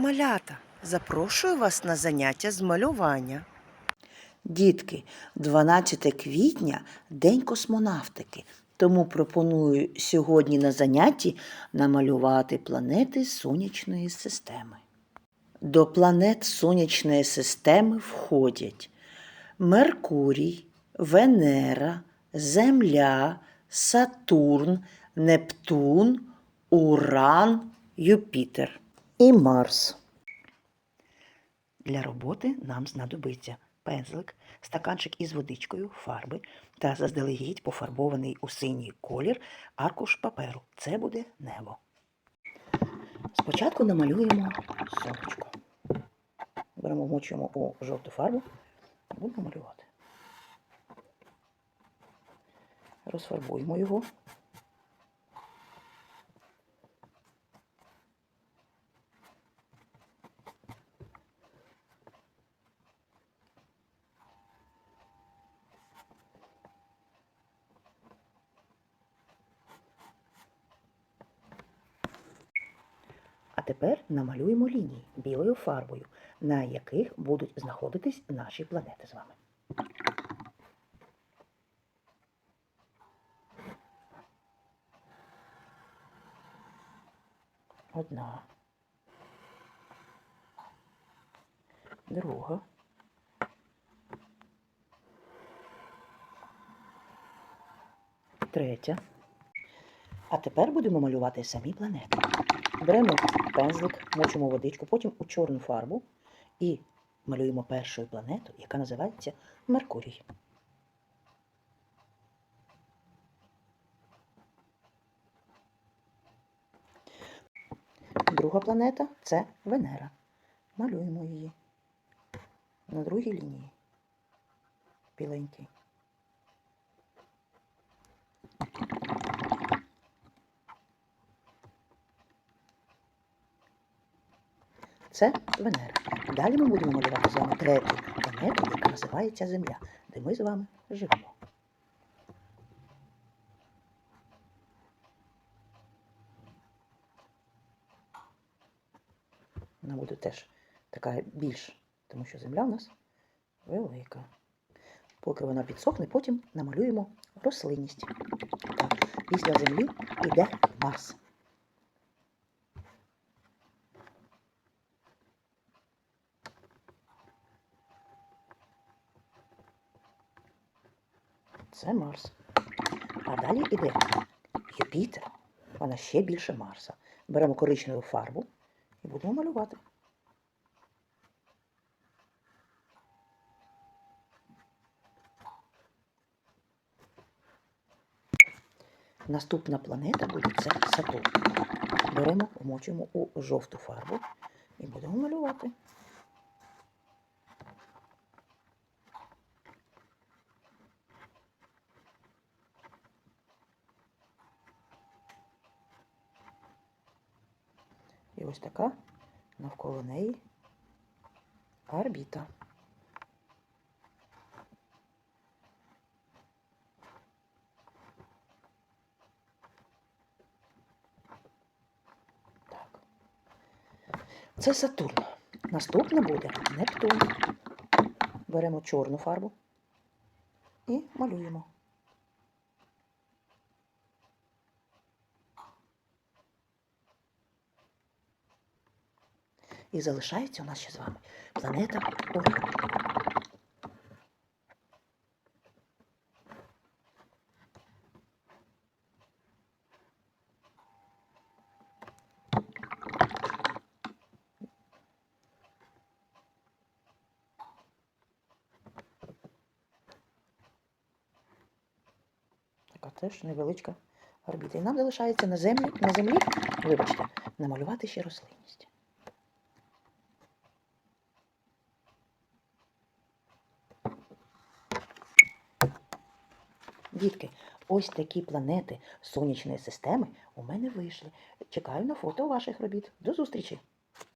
Малята, запрошую вас на заняття з малювання. Дітки, 12 квітня День космонавтики. Тому пропоную сьогодні на занятті намалювати планети сонячної системи. До планет сонячної системи входять Меркурій, Венера, Земля, Сатурн, Нептун, Уран, Юпітер і Марс. Для роботи нам знадобиться пензлик, стаканчик із водичкою, фарби та заздалегідь пофарбований у синій колір аркуш паперу. Це буде небо. Спочатку намалюємо сонечко. Беремо, вмочуємо у жовту фарбу будемо малювати. Розфарбуємо його. Тепер намалюємо лінії білою фарбою, на яких будуть знаходитись наші планети з вами. Одна. Друга. Третя. А тепер будемо малювати самі планети. Беремо пензлик, мочимо водичку, потім у чорну фарбу і малюємо першу планету, яка називається Меркурій. Друга планета це Венера. Малюємо її на другій лінії. Біленький. Це Венера. Далі ми будемо малювати з вами третю планету, яка називається Земля, де ми з вами живемо. Вона буде теж така більш, тому що земля у нас велика. Поки вона підсохне, потім намалюємо рослинність. Так, після землі йде Марс. Це Марс. А далі йде Юпітер. Вона ще більше Марса. Беремо коричневу фарбу і будемо малювати. Наступна планета буде це Сатурн. Беремо, вмочуємо у жовту фарбу і будемо малювати. І ось така навколо неї орбіта. Так. Це Сатурн. Наступне буде Нептун. Беремо чорну фарбу і малюємо. І залишається у нас ще з вами планета Уран. Така теж невеличка орбіта. І нам залишається на землі, на землі, вибачте, намалювати ще рослинність. Дітки, ось такі планети сонячної системи у мене вийшли. Чекаю на фото ваших робіт. До зустрічі!